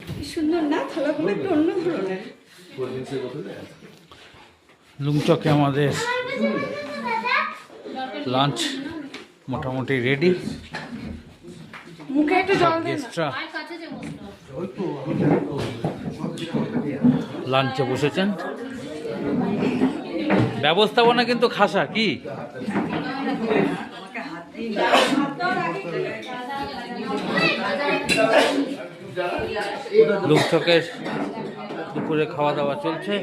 কি সুন্দর না? থালাগুলো একটু অন্য ধরনের। লুংচকে আমাদের লাঞ্চ মোটামুটি রেডি মুখে একটু জল দেন লাঞ্চে বসেছেন। ব্যবস্থাপনা কিন্তু খাসা কি? লুকচকের দুপুরে খাওয়া দাওয়া চলছে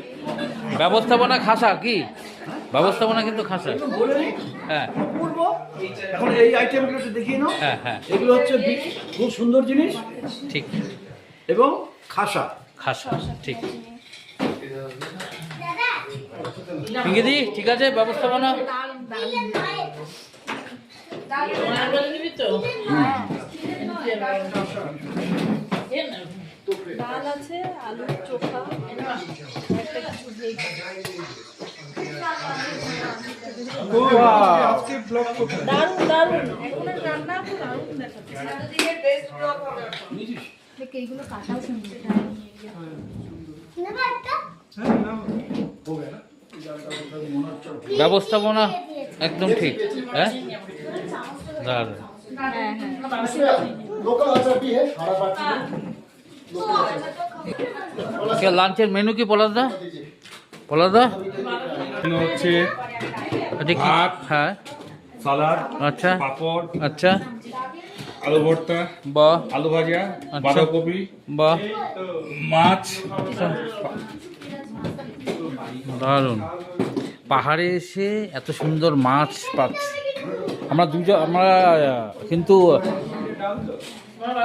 ব্যবস্থাপনা খাসা কি ব্যবস্থাপনা কিন্তু খাসা হ্যাঁ এখন এই আইটেমগুলো একটু দেখিয়ে নাও হ্যাঁ হ্যাঁ এগুলো হচ্ছে খুব সুন্দর জিনিস ঠিক এবং খাসা খাসা ঠিক পিঙ্কিদি ঠিক আছে ব্যবস্থাপনা ডাল আছে আলু চোখা একটা কিছু ভেজ দারুণ দারুণ। এখন রান্না তো দারুণ দেখাচ্ছে। এইগুলো কাটাও সুন্দর। ব্যবস্থাপনা একদম ঠিক হ্যাঁ? হ্যাঁ হ্যাঁ। লাঞ্চের মেনু কি পলাদা পলাদা হচ্ছে আচ্ছা ভাত। হ্যাঁ। সালাদ আচ্ছা। পাঁপড় আচ্ছা। আলু ভর্তা বা। আলু ভাজা আচ্ছা। বাঁধাকপি বা। মাছ। দারুণ। পাহাড়ে এসে এত সুন্দর মাছ পাচ্ছি। আমরা দুজন আমরা কিন্তু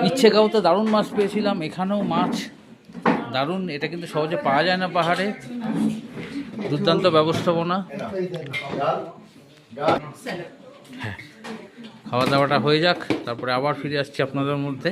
ইচ্ছে গাঁওতে দারুণ মাছ পেয়েছিলাম, এখানেও মাছ দারুণ, এটা কিন্তু সহজে পাওয়া যায় না পাহাড়ে। দুর্দান্ত ব্যবস্থাপনা। হ্যাঁ খাওয়া দাওয়াটা হয়ে যাক, তারপরে আবার ফিরে আসছি আপনাদের মধ্যে।